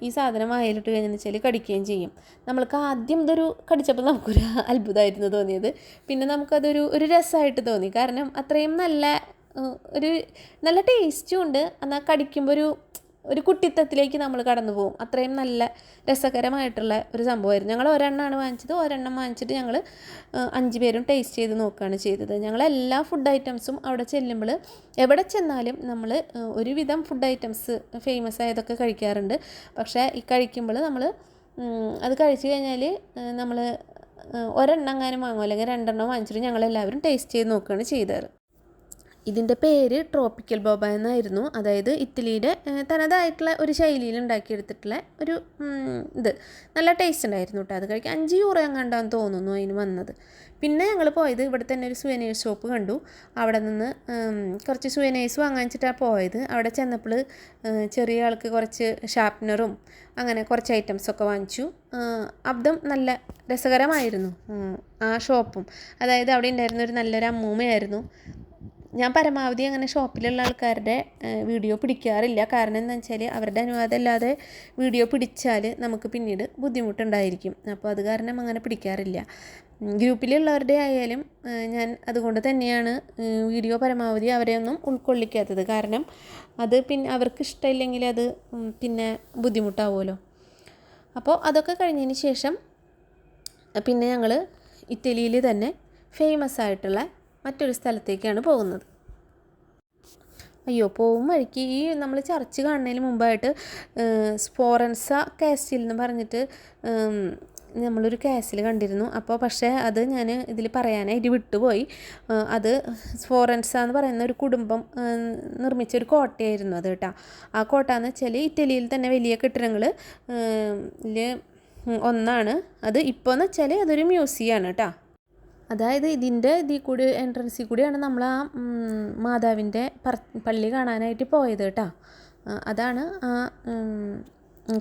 ഈ സാധനം വായിലിട്ട് കഴിഞ്ഞെന്ന് വെച്ചാൽ കടിക്കുകയും ചെയ്യും. നമ്മൾക്ക് ആദ്യം ഇതൊരു കടിച്ചപ്പോൾ നമുക്കൊരു അത്ഭുതമായിരുന്നു തോന്നിയത്. പിന്നെ നമുക്കതൊരു ഒരു രസമായിട്ട് തോന്നി. കാരണം അത്രയും നല്ല ഒരു നല്ല ടേസ്റ്റും ഉണ്ട്. എന്നാൽ കടിക്കുമ്പോൾ ഒരു ഒരു കുട്ടിത്തത്തിലേക്ക് നമ്മൾ കടന്നു പോകും. അത്രയും നല്ല രസകരമായിട്ടുള്ള ഒരു സംഭവമായിരുന്നു. ഞങ്ങൾ ഒരെണ്ണമാണ് വാങ്ങിച്ചത്. ഒരെണ്ണം വാങ്ങിച്ചിട്ട് ഞങ്ങൾ അഞ്ച് പേരും ടേസ്റ്റ് ചെയ്ത് നോക്കുകയാണ് ചെയ്തത്. ഞങ്ങൾ എല്ലാ ഫുഡ് ഐറ്റംസും അവിടെ ചെല്ലുമ്പോൾ എവിടെ ചെന്നാലും നമ്മൾ ഒരുവിധം ഫുഡ് ഐറ്റംസ് ഫേമസ് ആയതൊക്കെ കഴിക്കാറുണ്ട്. പക്ഷേ ഈ കഴിക്കുമ്പോൾ നമ്മൾ അത് കഴിച്ചു കഴിഞ്ഞാൽ നമ്മൾ ഒരെണ്ണം എങ്ങാനും വാങ്ങും. അല്ലെങ്കിൽ രണ്ടെണ്ണം വാങ്ങിച്ചിട്ട് ഞങ്ങളെല്ലാവരും ടേസ്റ്റ് ചെയ്ത് നോക്കുകയാണ് ചെയ്തത്. ഇതിന്റെ പേര് ട്രോപ്പിക്കൽ ബോബ എന്നായിരുന്നു. അതായത് ഇറ്റലിയുടെ തനതായിട്ടുള്ള ഒരു ശൈലിയിൽ ഉണ്ടാക്കിയെടുത്തിട്ടുള്ള ഒരു ഇത്. നല്ല ടേസ്റ്റ് ഉണ്ടായിരുന്നു കേട്ടോ അത് കഴിക്കാൻ അഞ്ച് യൂറോ എങ്ങാണ്ടാന്ന് തോന്നുന്നു അതിന് വന്നത്. പിന്നെ ഞങ്ങൾ പോയത് ഇവിടെ തന്നെ ഒരു സുവനേഴ്സ് ഷോപ്പ് കണ്ടു. അവിടെ നിന്ന് കുറച്ച് സുവനേഴ്സ് വാങ്ങാച്ചിട്ടാണ് പോയത്. അവിടെ ചെന്നപ്പോൾ ചെറിയ ആൾക്ക് കുറച്ച് ഷാർപ്നറും അങ്ങനെ കുറച്ച് ഐറ്റംസൊക്കെ വാങ്ങിച്ചു. അബ്ദം നല്ല രസകരമായിരുന്നു ആ ഷോപ്പും അതായത് അവിടെ ഉണ്ടായിരുന്ന ഒരു നല്ലൊരു അമ്മൂമ്മയായിരുന്നു. ഞാൻ പരമാവധി അങ്ങനെ ഷോപ്പിലുള്ള ആൾക്കാരുടെ വീഡിയോ പിടിക്കാറില്ല. കാരണം എന്താ വെച്ചാൽ അവരുടെ അനുവാദം അല്ലാതെ വീഡിയോ പിടിച്ചാൽ നമുക്ക് പിന്നീട് ബുദ്ധിമുട്ടുണ്ടായിരിക്കും. അപ്പോൾ അത് കാരണം അങ്ങനെ പിടിക്കാറില്ല. ഗ്രൂപ്പിലുള്ളവരുടെ ആയാലും ഞാൻ അതുകൊണ്ട് തന്നെയാണ് വീഡിയോ പരമാവധി അവരെയൊന്നും ഉൾക്കൊള്ളിക്കാത്തത്. കാരണം അത് പിന്നെ അവർക്ക് ഇഷ്ടമില്ലെങ്കിൽ അത് പിന്നെ ബുദ്ധിമുട്ടാവുമല്ലോ. അപ്പോൾ അതൊക്കെ കഴിഞ്ഞതിന് ശേഷം പിന്നെ ഞങ്ങൾ ഇറ്റലിയിൽ തന്നെ ഫേമസ് ആയിട്ടുള്ള മറ്റൊരു സ്ഥലത്തേക്കാണ് പോകുന്നത്. അയ്യോ പോവും വഴിക്ക്. ഈ നമ്മൾ ചർച്ച് കാണുന്നതിന് മുമ്പായിട്ട് സ്പോറൻസ കാസ്റ്റിൽ എന്ന് പറഞ്ഞിട്ട് നമ്മളൊരു കാസിൽ കണ്ടിരുന്നു. അപ്പോൾ പക്ഷേ അത് ഞാൻ ഇതിൽ പറയാനായിട്ട് വിട്ടുപോയി. അത് ഫോറൻസ എന്ന് പറയുന്ന ഒരു കുടുംബം നിർമ്മിച്ച ഒരു കോട്ടയായിരുന്നു അത് കേട്ടോ. ആ കോട്ട എന്ന് വെച്ചാൽ ഇറ്റലിയിൽ തന്നെ വലിയ കെട്ടിടങ്ങൾ ഒന്നാണ്. അത് ഇപ്പോൾ എന്ന് വെച്ചാൽ അതൊരു മ്യൂസിയമാണ് കേട്ടോ. അതായത് ഇതിന്റെ ഇതിൽ കൂടി എൻട്രൻസിൽ കൂടിയാണ് നമ്മൾ ആ മാതാവിന്റെ പള്ളി കാണാനായിട്ട് പോയത് കേട്ടോ. അതാണ് ആ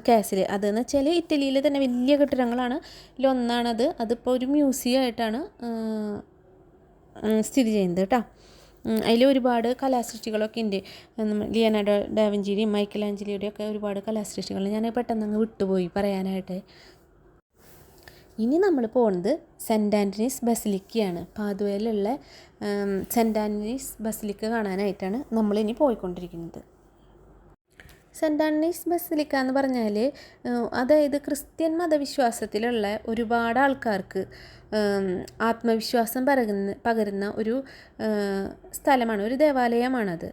കാസിൽ അതെന്ന് വെച്ചാൽ ഇറ്റലിയിൽ തന്നെ വലിയ കെട്ടിടങ്ങളാണ്. ഇതിലൊന്നാണത്. അതിപ്പോൾ ഒരു മ്യൂസിയം ആയിട്ടാണ് സ്ഥിതി ചെയ്യുന്നത് കേട്ടോ. അതിൽ ഒരുപാട് കലാസൃഷ്ടികളൊക്കെ ഉണ്ട് ലിയനാഡോ ഡാവിഞ്ചിയുടെയും മൈക്കൽ ആഞ്ചലിയുടെയും ഒക്കെ ഒരുപാട് കലാസൃഷ്ടികൾ ഞാൻ പെട്ടെന്ന് അങ്ങ് വിട്ടുപോയി പറയാനായിട്ട്. ഇനി നമ്മൾ പോകുന്നത് സെന്റ് ആന്റണീസ് ബസിലിക്കയാണ്. പാതുവയിലുള്ള സെന്റ് ആന്റണീസ് ബസിലിക്ക കാണാനായിട്ടാണ് നമ്മളിനി പോയിക്കൊണ്ടിരിക്കുന്നത്. സെന്റ് ആന്റണീസ് ബസിലിക്ക എന്ന് പറഞ്ഞാൽ അതായത് ക്രിസ്ത്യൻ മതവിശ്വാസത്തിലുള്ള ഒരുപാട് ആൾക്കാർക്ക് ആത്മവിശ്വാസം പകരുന്ന പകരുന്ന ഒരു സ്ഥലമാണ് ഒരു ദേവാലയമാണത്.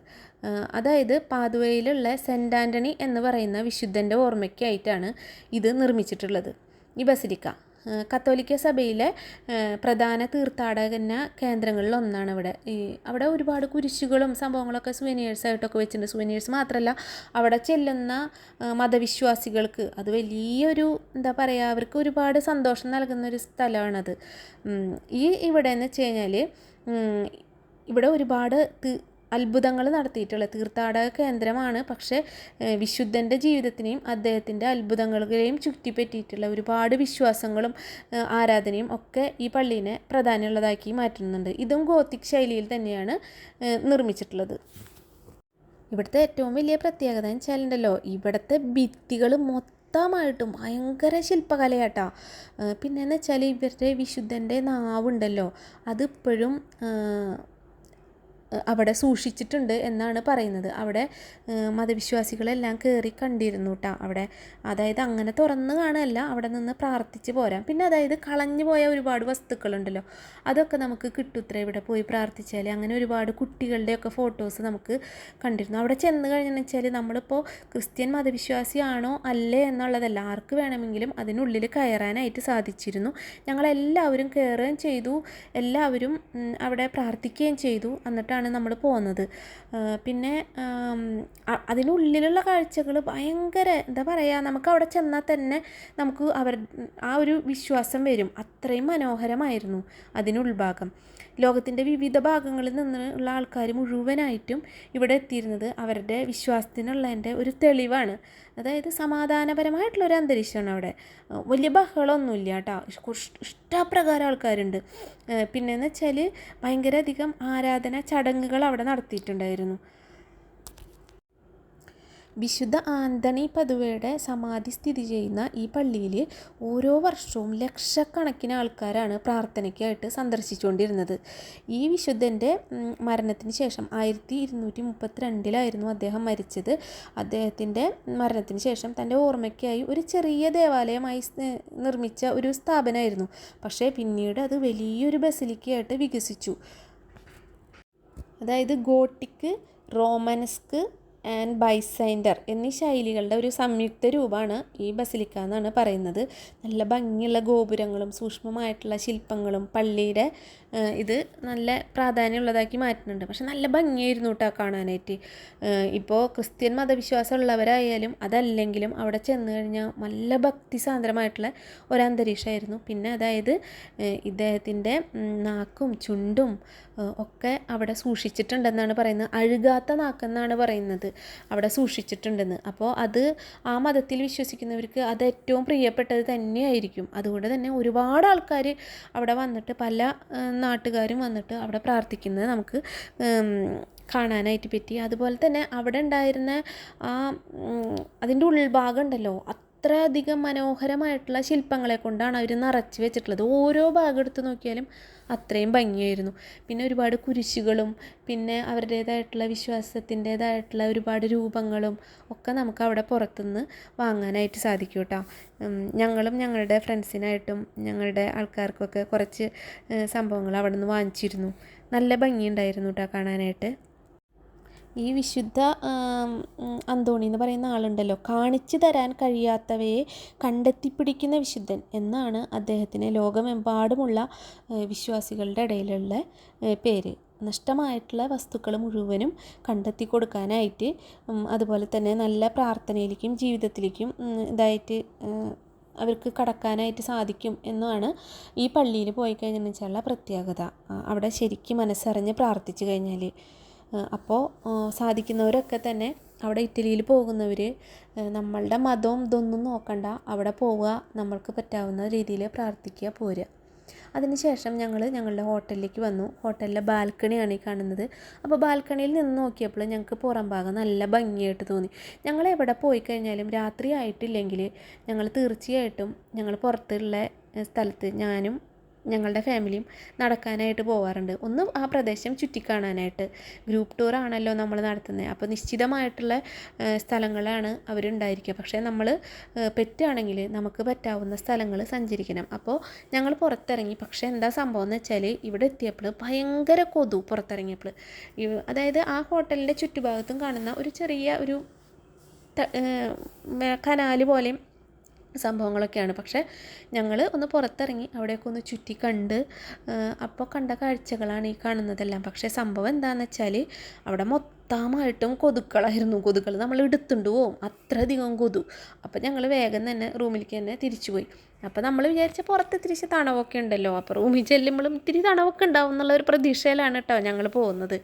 അതായത് പാതുവയിലുള്ള സെന്റ് ആന്റണി എന്ന് പറയുന്ന വിശുദ്ധന്റെ ഓർമ്മയ്ക്കായിട്ടാണ് ഇത് നിർമ്മിച്ചിട്ടുള്ളത്. ഈ ബസിലിക്ക. കത്തോലിക്ക സഭയിലെ പ്രധാന തീർത്ഥാടന കേന്ദ്രങ്ങളിൽ ഒന്നാണ് ഇവിടെ. ഈ അവിടെ ഒരുപാട് കുരിശുകളും സംഭവങ്ങളൊക്കെ സുവനീഴ്സായിട്ടൊക്കെ വെച്ചിട്ടുണ്ട്. സുവനീഴ്സ് മാത്രമല്ല അവിടെ ചെല്ലുന്ന മതവിശ്വാസികൾക്ക് അത് വലിയൊരു എന്താ പറയുക അവർക്ക് ഒരുപാട് സന്തോഷം നൽകുന്ന ഒരു സ്ഥലമാണത് ഈ ഇവിടെ എന്ന് വെച്ച് കഴിഞ്ഞാൽ ഇവിടെ ഒരുപാട് അത്ഭുതങ്ങൾ നടത്തിയിട്ടുള്ളത്. തീർത്ഥാടക കേന്ദ്രമാണ്. പക്ഷേ വിശുദ്ധന്റെ ജീവിതത്തിനെയും അദ്ദേഹത്തിന്റെ അത്ഭുതങ്ങളെയും ചുറ്റിപ്പറ്റിയിട്ടുള്ള ഒരുപാട് വിശ്വാസങ്ങളും ആരാധനയും ഒക്കെ ഈ പള്ളീനെ പ്രധാനമുള്ളതാക്കി മാറ്റുന്നുണ്ട്. ഇതും ഗോത്തിക് ശൈലിയിൽ തന്നെയാണ് നിർമ്മിച്ചിട്ടുള്ളത്. ഇവിടുത്തെ ഏറ്റവും വലിയ പ്രത്യേകത എന്ന് വെച്ചാലുണ്ടല്ലോ ഇവിടുത്തെ ഭിത്തികൾ മൊത്തമായിട്ടും ഭയങ്കര ശില്പകലയാട്ടാ. പിന്നെന്ന് വെച്ചാൽ ഇവരുടെ വിശുദ്ധന്റെ നാവുണ്ടല്ലോ അതിപ്പോഴും അവിടെ സൂക്ഷിച്ചിട്ടുണ്ട് എന്നാണ് പറയുന്നത്. അവിടെ മതവിശ്വാസികളെല്ലാം കയറി കണ്ടിരുന്നു കേട്ടോ അവിടെ അതായത് അങ്ങനെ തുറന്ന് കാണുകയല്ല അവിടെ നിന്ന് പ്രാർത്ഥിച്ച് പോരാം. പിന്നെ അതായത് കളഞ്ഞു പോയ ഒരുപാട് വസ്തുക്കളുണ്ടല്ലോ അതൊക്കെ നമുക്ക് കിട്ടുത്ര ഇവിടെ പോയി പ്രാർത്ഥിച്ചാൽ അങ്ങനെ ഒരുപാട് കുട്ടികളുടെയൊക്കെ ഫോട്ടോസ് നമുക്ക് കണ്ടിരുന്നു. അവിടെ ചെന്ന് കഴിഞ്ഞെന്ന് വെച്ചാൽ നമ്മളിപ്പോൾ ക്രിസ്ത്യൻ മതവിശ്വാസിയാണോ അല്ലേ എന്നുള്ളതല്ല ആർക്ക് വേണമെങ്കിലും അതിനുള്ളിൽ കയറാനായിട്ട് സാധിച്ചിരുന്നു. ഞങ്ങളെല്ലാവരും കയറുകയും ചെയ്തു എല്ലാവരും അവിടെ പ്രാർത്ഥിക്കുകയും ചെയ്തു. എന്നിട്ടാണ് നമ്മൾ പോകുന്നത്. പിന്നെ അതിനുള്ളിലുള്ള കാഴ്ചകൾ ഭയങ്കര എന്താ പറയുക നമുക്ക് അവിടെ ചെന്നാൽ തന്നെ നമുക്ക് അവർ ആ ഒരു വിശ്വാസം വരും. അത്രയും മനോഹരമായിരുന്നു അതിനുൾഭാഗം. ലോകത്തിന്റെ വിവിധ ഭാഗങ്ങളിൽ നിന്നുള്ള ആൾക്കാർ മുഴുവനായിട്ടും ഇവിടെ എത്തിയിരുന്നത് അവരുടെ വിശ്വാസത്തിനുള്ളതിന്റെ ഒരു തെളിവാണ്. അതായത് സമാധാനപരമായിട്ടുള്ള ഒരു അന്തരീക്ഷമാണ് അവിടെ. വലിയ ബഹളമൊന്നുമില്ല കേട്ടോ. ഇഷ്ടപ്രകാരം ആൾക്കാരുണ്ട്. പിന്നെയെന്ന് വെച്ചാൽ ഭയങ്കര അധികം ആരാധന ചടങ്ങുകൾ അവിടെ നടത്തിയിട്ടുണ്ടായിരുന്നു. വിശുദ്ധ ആന്തണി പതുവയുടെ സമാധി സ്ഥിതി ചെയ്യുന്ന ഈ പള്ളിയിൽ ഓരോ വർഷവും ലക്ഷക്കണക്കിന് ആൾക്കാരാണ് പ്രാർത്ഥനയ്ക്കായിട്ട് സന്ദർശിച്ചുകൊണ്ടിരുന്നത്. ഈ വിശുദ്ധന്റെ മരണത്തിന് ശേഷം ആയിരത്തി ഇരുന്നൂറ്റി മുപ്പത്തിരണ്ടിലായിരുന്നു അദ്ദേഹം മരിച്ചത്. അദ്ദേഹത്തിന്റെ മരണത്തിന് ശേഷം തന്റെ ഓർമ്മയ്ക്കായി ഒരു ചെറിയ ദേവാലയമായി നിർമ്മിച്ച ഒരു സ്ഥാപനമായിരുന്നു. പക്ഷേ പിന്നീട് അത് വലിയൊരു ബസിലിക്കയായിട്ട് വികസിച്ചു. അതായത് ഗോട്ടിക്ക് റോമനസ്ക് ആൻഡ് ബൈസൈൻഡർ എന്നീ ശൈലികളുടെ ഒരു സംയുക്ത രൂപമാണ് ഈ ബസിലിക്ക എന്നാണ് പറയുന്നത്. നല്ല ഭംഗിയുള്ള ഗോപുരങ്ങളും സൂക്ഷ്മമായിട്ടുള്ള ശില്പങ്ങളും പള്ളിയുടെ ഇത് നല്ല പ്രാധാന്യമുള്ളതാക്കി മാറ്റുന്നുണ്ട്. പക്ഷെ നല്ല ഭംഗിയായിരുന്നു കേട്ടോ കാണാനായിട്ട്. ഇപ്പോൾ ക്രിസ്ത്യൻ മതവിശ്വാസമുള്ളവരായാലും അതല്ലെങ്കിലും അവിടെ ചെന്ന് കഴിഞ്ഞാൽ നല്ല ഭക്തി സാന്ദ്രമായിട്ടുള്ള ഒരന്തരീക്ഷമായിരുന്നു പിന്നെ അതായത് ഇദ്ദേഹത്തിന്റെ നാക്കും ചുണ്ടും ഒക്കെ അവിടെ സൂക്ഷിച്ചിട്ടുണ്ടെന്നാണ് പറയുന്നത്. അഴുകാത്ത നാക്കെന്നാണ് പറയുന്നത്. അവിടെ സൂക്ഷിച്ചിട്ടുണ്ടെന്ന്. അപ്പോൾ അത് ആ മതത്തിൽ വിശ്വസിക്കുന്നവർക്ക് അത് ഏറ്റവും പ്രിയപ്പെട്ടത് തന്നെയായിരിക്കും. അതുകൊണ്ട് തന്നെ ഒരുപാട് ആൾക്കാർ അവിടെ വന്നിട്ട് പല നാട്ടുകാരും വന്നിട്ട് അവിടെ പ്രാർത്ഥിക്കുന്നത് നമുക്ക് കാണാനായിട്ട് പറ്റി. അതുപോലെ തന്നെ അവിടെ ഉണ്ടായിരുന്ന ആ അതിന്റെ ഉൾഭാഗം ഉണ്ടല്ലോ അത്രയധികം മനോഹരമായിട്ടുള്ള ശില്പങ്ങളെ കൊണ്ടാണ് അവർ നിറച്ച് വെച്ചിട്ടുള്ളത്. ഓരോ ഭാഗം എടുത്ത് നോക്കിയാലും അത്രയും ഭംഗിയായിരുന്നു. പിന്നെ ഒരുപാട് കുരിശുകളും പിന്നെ അവരുടേതായിട്ടുള്ള വിശ്വാസത്തിന്റേതായിട്ടുള്ള ഒരുപാട് രൂപങ്ങളും ഒക്കെ നമുക്ക് അവിടെ പുറത്തുനിന്ന് വാങ്ങാനായിട്ട് സാധിക്കും കേട്ടോ. ഞങ്ങളും ഞങ്ങളുടെ ഫ്രണ്ട്സിനായിട്ടും ഞങ്ങളുടെ ആൾക്കാർക്കൊക്കെ കുറച്ച് സംഭവങ്ങൾ അവിടെ നിന്ന് വാങ്ങിച്ചിരുന്നു. നല്ല ഭംഗിയുണ്ടായിരുന്നു കേട്ടോ കാണാനായിട്ട്. ഈ വിശുദ്ധ അന്തോണി എന്ന് പറയുന്ന ആളുണ്ടല്ലോ. കാണിച്ചു തരാൻ കഴിയാത്തവയെ കണ്ടെത്തിപ്പിടിക്കുന്ന വിശുദ്ധൻ എന്നാണ് അദ്ദേഹത്തിന് ലോകമെമ്പാടുമുള്ള വിശ്വാസികളുടെ ഇടയിലുള്ള പേര്. നഷ്ടമായിട്ടുള്ള വസ്തുക്കൾ മുഴുവനും കണ്ടെത്തി കൊടുക്കാനായിട്ട് അതുപോലെ തന്നെ നല്ല പ്രാർത്ഥനയിലേക്കും ജീവിതത്തിലേക്കും ഇതായിട്ട് അവർക്ക് കടക്കാനായിട്ട് സാധിക്കും എന്നാണ് ഈ പള്ളിയിൽ പോയി കഴിഞ്ഞെന്ന് വെച്ചാൽ പ്രത്യേകത. അവിടെ ശരിക്കും മനസ്സറിഞ്ഞ് പ്രാർത്ഥിച്ചു കഴിഞ്ഞാൽ അപ്പോൾ സാധിക്കുന്നവരൊക്കെ തന്നെ അവിടെ ഇറ്റലിയിൽ പോകുന്നവർ നമ്മളുടെ മതവും ഇതൊന്നും നോക്കണ്ട. അവിടെ പോവുക നമ്മൾക്ക് പറ്റാവുന്ന രീതിയിൽ പ്രാർത്ഥിക്കുക പോരുക. അതിനുശേഷം ഞങ്ങൾ ഞങ്ങളുടെ ഹോട്ടലിലേക്ക് വന്നു. ഹോട്ടലിലെ ബാൽക്കണിയാണ് ഈ കാണുന്നത്. അപ്പോൾ ബാൽക്കണിയിൽ നിന്ന് നോക്കിയപ്പോൾ ഞങ്ങൾക്ക് പുറം ഭാഗം നല്ല ഭംഗിയായിട്ട് തോന്നി. ഞങ്ങൾ എവിടെ പോയി കഴിഞ്ഞാലും രാത്രി ആയിട്ടില്ലെങ്കിൽ ഞങ്ങൾ തീർച്ചയായിട്ടും ഞങ്ങൾ പുറത്തുള്ള സ്ഥലത്ത് ഞാനും ഞങ്ങളുടെ ഫാമിലിയും നടക്കാനായിട്ട് പോവാറുണ്ട്. ഒന്ന് ആ പ്രദേശം ചുറ്റിക്കാണാനായിട്ട്. ഗ്രൂപ്പ് ടൂർ ആണല്ലോ നമ്മൾ നടത്തുന്നത് അപ്പോൾ നിശ്ചിതമായിട്ടുള്ള സ്ഥലങ്ങളാണ് അവരുണ്ടായിരിക്കുക. പക്ഷേ നമ്മൾ പെറ്റാണെങ്കിൽ നമുക്ക് പറ്റാവുന്ന സ്ഥലങ്ങൾ സഞ്ചരിക്കണം. അപ്പോൾ ഞങ്ങൾ പുറത്തിറങ്ങി. പക്ഷേ എന്താ സംഭവം എന്ന് വെച്ചാൽ ഇവിടെ എത്തിയപ്പോൾ ഭയങ്കര കൊതു പുറത്തിറങ്ങിയപ്പോൾ അതായത് ആ ഹോട്ടലിന്റെ ചുറ്റുഭാഗത്തും കാണുന്ന ഒരു ചെറിയ ഒരു കനാല് പോലെയും സംഭവങ്ങളൊക്കെയാണ്. പക്ഷേ ഞങ്ങൾ ഒന്ന് പുറത്തിറങ്ങി അവിടെയൊക്കെ ഒന്ന് ചുറ്റി കണ്ട് അപ്പോൾ കണ്ട കാഴ്ചകളാണ് ഈ കാണുന്നതെല്ലാം. പക്ഷേ സംഭവം എന്താണെന്ന് വെച്ചാൽ അവിടെ മൊത്തമായിട്ടും കൊതുക്കളായിരുന്നു. കൊതുക്കൾ നമ്മൾ എടുത്തുകൊണ്ട് പോവും. അത്രയധികം കൊതു. അപ്പോൾ ഞങ്ങൾ വേഗം തന്നെ റൂമിലേക്ക് തന്നെ തിരിച്ചു പോയി. അപ്പോൾ നമ്മൾ വിചാരിച്ച പുറത്ത് തിരിച്ച് തണവൊക്കെ ഉണ്ടല്ലോ. അപ്പോൾ റൂമിൽ ചെല്ലുമ്പോഴും ഇത്തിരി തണവൊക്കെ ഉണ്ടാവും എന്നുള്ള ഒരു പ്രതീക്ഷയിലാണ് കേട്ടോ ഞങ്ങൾ പോകുന്നത്.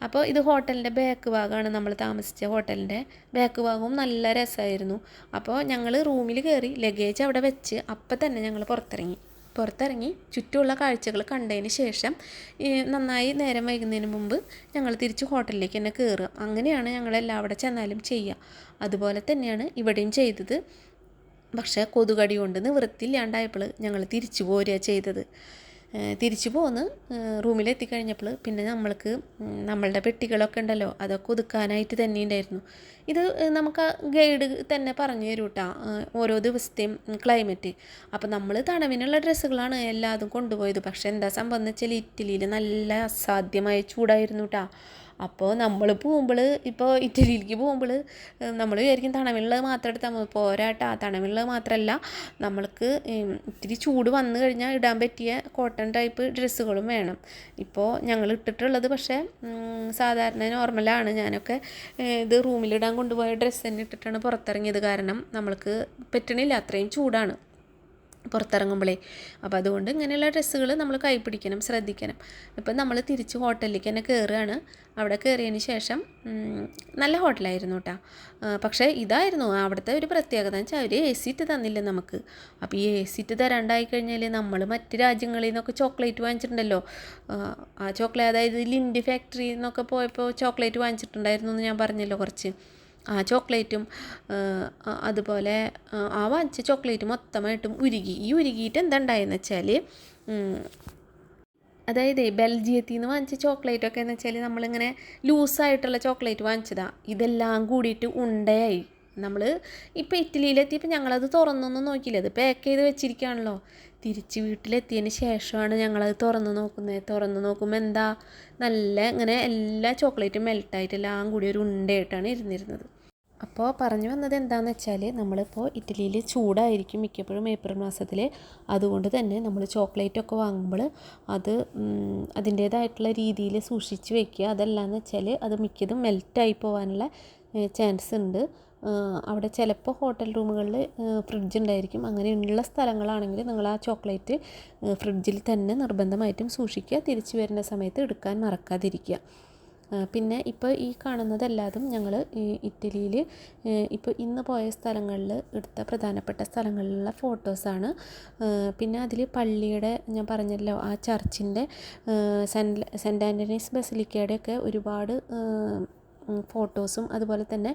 അപ്പോൾ ഇത് ഹോട്ടലിന്റെ ബാക്ക് ഭാഗമാണ് നമ്മൾ താമസിച്ച ഹോട്ടലിന്റെ ബാക്ക് ഭാഗവും നല്ല രസമായിരുന്നു. അപ്പോൾ ഞങ്ങൾ റൂമിൽ കയറി ലഗേജ് അവിടെ വെച്ച് അപ്പം തന്നെ ഞങ്ങൾ പുറത്തിറങ്ങി. പുറത്തിറങ്ങി ചുറ്റുമുള്ള കാഴ്ചകൾ കണ്ടതിന് ശേഷം നന്നായി നേരം വൈകുന്നതിന് മുമ്പ് ഞങ്ങൾ തിരിച്ച് ഹോട്ടലിലേക്ക് തന്നെ കയറുക. അങ്ങനെയാണ് ഞങ്ങളെല്ലാം അവിടെ ചെന്നാലും ചെയ്യുക. അതുപോലെ തന്നെയാണ് ഇവിടെയും ചെയ്തത്. പക്ഷേ കൊതുകടി കൊണ്ട് നിവൃത്തിയില്ലാണ്ടായപ്പോൾ ഞങ്ങൾ തിരിച്ചു പോരുക ചെയ്തത്. തിരിച്ചു പോന്ന് റൂമിലെത്തിക്കഴിഞ്ഞപ്പോൾ പിന്നെ നമ്മൾക്ക് നമ്മളുടെ പെട്ടികളൊക്കെ ഉണ്ടല്ലോ അതൊക്കെ ഒതുക്കാനായിട്ട് തന്നെ ഉണ്ടായിരുന്നു. ഇത് നമുക്ക് ഗൈഡ് തന്നെ പറഞ്ഞു തരും കേട്ടോ ഓരോ ദിവസത്തെയും ക്ലൈമറ്റ്. അപ്പോൾ നമ്മൾ തണവിനുള്ള ഡ്രസ്സുകളാണ് എല്ലാതും കൊണ്ടുപോയത്. പക്ഷേ എന്താ സംഭവം എന്ന് വെച്ചാൽ ഇറ്റലിയിൽ നല്ല അസാധ്യമായ ചൂടായിരുന്നു കേട്ടോ അപ്പോൾ നമ്മൾ പോകുമ്പോൾ ഇപ്പോൾ ഇറ്റലിയിലേക്ക് പോകുമ്പോൾ നമ്മൾ വിചാരിക്കും തണവുള്ളത് മാത്രം എടുത്താൽ മതി. പോരാട്ടാ തണവുള്ളത് മാത്രമല്ല നമ്മൾക്ക് ഇത്തിരി ചൂട് വന്നു കഴിഞ്ഞാൽ ഇടാൻ പറ്റിയ കോട്ടൺ ടൈപ്പ് ഡ്രസ്സുകളും വേണം. ഇപ്പോൾ ഞങ്ങൾ ഇട്ടിട്ടുള്ളത് പക്ഷേ സാധാരണ നോർമലാണ്. ഞാനൊക്കെ ഇത് റൂമിലിടാൻ കൊണ്ടുപോയ ഡ്രസ്സ് തന്നെ ഇട്ടിട്ടാണ് പുറത്തിറങ്ങിയത്. കാരണം നമ്മൾക്ക് പറ്റണില്ല. അത്രയും ചൂടാണ്. പുറത്തിറങ്ങുമ്പോഴേ അപ്പോൾ അതുകൊണ്ട് ഇങ്ങനെയുള്ള ഡ്രസ്സുകൾ നമ്മൾ കൈ പിടിക്കണം ശ്രദ്ധിക്കണം. ഇപ്പം നമ്മൾ തിരിച്ച് ഹോട്ടലിലേക്ക് തന്നെ കയറുകയാണ് അവിടെ കയറിയതിന് ശേഷം നല്ല ഹോട്ടലായിരുന്നു കേട്ടോ പക്ഷേ ഇതായിരുന്നു അവിടുത്തെ ഒരു പ്രത്യേകത എന്ന് വെച്ചാൽ അവർ എ സീറ്റ് തന്നില്ല നമുക്ക്. അപ്പോൾ ഈ എ സീറ്റ് തരാണ്ടായി കഴിഞ്ഞാൽ നമ്മൾ മറ്റ് രാജ്യങ്ങളിൽ നിന്നൊക്കെ ചോക്ലേറ്റ് വാങ്ങിച്ചിട്ടുണ്ടല്ലോ. ആ, ചോക്ലേറ്റ് അതായത് ലിൻഡ് ഫാക്ടറി എന്നൊക്കെ പോയപ്പോൾ ചോക്ലേറ്റ് വാങ്ങിച്ചിട്ടുണ്ടായിരുന്നു എന്ന് ഞാൻ പറഞ്ഞല്ലോ കുറച്ച്. ആ ചോക്ലേറ്റും അതുപോലെ ആ വാങ്ങിച്ച ചോക്ലേറ്റ് മൊത്തമായിട്ടും ഉരുകി. ഈ ഉരുകിയിട്ട് എന്തുണ്ടായെന്ന് വെച്ചാൽ അതായത് ബെൽജിയത്തിൽ നിന്ന് വാങ്ങിച്ച ചോക്ലേറ്റൊക്കെ എന്ന് വെച്ചാൽ നമ്മളിങ്ങനെ ലൂസായിട്ടുള്ള ചോക്ലേറ്റ് വാങ്ങിച്ചതാണ് ഇതെല്ലാം കൂടിയിട്ട് ഉണ്ടയായി. നമ്മൾ ഇപ്പോൾ ഇറ്റലിയിലെത്തിയപ്പോൾ ഞങ്ങളത് തുറന്നൊന്നും നോക്കിയില്ല. അത് പാക്ക് ചെയ്ത് വെച്ചിരിക്കുകയാണല്ലോ. തിരിച്ച് വീട്ടിലെത്തിയതിന് ശേഷമാണ് ഞങ്ങളത് തുറന്ന് നോക്കുന്നത് തുറന്ന് നോക്കുമ്പോൾ എന്താ? നല്ല ഇങ്ങനെ എല്ലാ ചോക്ലേറ്റും മെൽട്ടായിട്ട് എല്ലാം കൂടി ഒരു ഉണ്ടയായിട്ടാണ് ഇരുന്നിരുന്നത്. അപ്പോൾ പറഞ്ഞു വന്നത് എന്താണെന്ന് വെച്ചാൽ നമ്മളിപ്പോൾ ഇറ്റലിയിൽ ചൂടായിരിക്കും മിക്കപ്പോഴും ഏപ്രിൽ മാസത്തിൽ അതുകൊണ്ട് തന്നെ നമ്മൾ ചോക്ലേറ്റ് ഒക്കെ വാങ്ങുമ്പോൾ അത് അതിന്റേതായിട്ടുള്ള രീതിയിൽ സൂക്ഷിച്ച് വെക്കുക. അതല്ലാന്ന് വെച്ചാൽ അത് മിക്കതും മെൽറ്റായി പോകാനുള്ള ചാൻസ് ഉണ്ട്. അവിടെ ചിലപ്പോൾ ഹോട്ടൽ റൂമുകളിൽ ഫ്രിഡ്ജ് ഉണ്ടായിരിക്കും. അങ്ങനെയുള്ള സ്ഥലങ്ങളാണെങ്കിൽ നിങ്ങൾ ആ ചോക്ലേറ്റ് ഫ്രിഡ്ജിൽ തന്നെ നിർബന്ധമായിട്ടും സൂക്ഷിക്കുക. തിരിച്ചു വരുന്ന സമയത്ത് എടുക്കാൻ മറക്കാതിരിക്കുക. പിന്നെ ഇപ്പോൾ ഈ കാണുന്നതല്ലാതും ഞങ്ങൾ ഇറ്റലിയിൽ ഇപ്പോൾ ഇന്ന് പോയ സ്ഥലങ്ങളിൽ എടുത്ത പ്രധാനപ്പെട്ട സ്ഥലങ്ങളിലുള്ള ഫോട്ടോസാണ് പിന്നെ അതിൽ പള്ളിയുടെ ഞാൻ പറഞ്ഞല്ലോ ആ ചർച്ചിന്റെ സെന്റ് സെന്റ് ആന്റണീസ് ബസിലിക്കയുടെ ഒക്കെ ഒരുപാട് ഫോട്ടോസും അതുപോലെ തന്നെ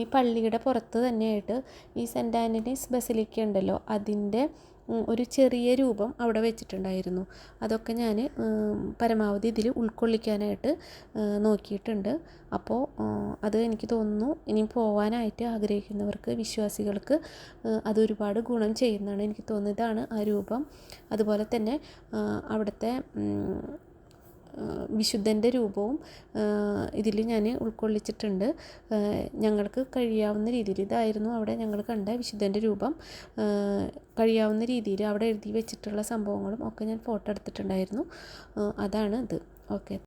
ഈ പള്ളിയുടെ പുറത്ത് തന്നെയായിട്ട് ഈ സെന്റ് ആന്റണീസ് ബസിലിക്ക ഉണ്ടല്ലോ അതിന്റെ ഒരു ചെറിയ രൂപം അവിടെ വെച്ചിട്ടുണ്ടായിരുന്നു. അതൊക്കെ ഞാൻ പരമാവധി ഇതിൽ ഉൾക്കൊള്ളിക്കാനായിട്ട് നോക്കിയിട്ടുണ്ട്. അപ്പോൾ അത് എനിക്ക് തോന്നുന്നു ഇനി പോവാനായിട്ട് ആഗ്രഹിക്കുന്നവർക്ക് വിശ്വാസികൾക്ക് അതൊരുപാട് ഗുണം ചെയ്യുന്നതാണ് എനിക്ക് തോന്നുന്നത്. ഇതാണ് ആ രൂപം. അതുപോലെ തന്നെ അവിടുത്തെ വിശുദ്ധന്റെ രൂപവും ഇതിൽ ഞാൻ ഉൾക്കൊള്ളിച്ചിട്ടുണ്ട്. ഞങ്ങൾക്ക് കഴിയാവുന്ന രീതിയിൽ ഇതായിരുന്നു അവിടെ ഞങ്ങൾ കണ്ട വിശുദ്ധന്റെ രൂപം. കഴിയാവുന്ന രീതിയിൽ അവിടെ എഴുതി വെച്ചിട്ടുള്ള സംഭവങ്ങളും ഒക്കെ ഞാൻ ഫോട്ടോ എടുത്തിട്ടുണ്ടായിരുന്നു. അതാണ് ഇത്. ഓക്കെ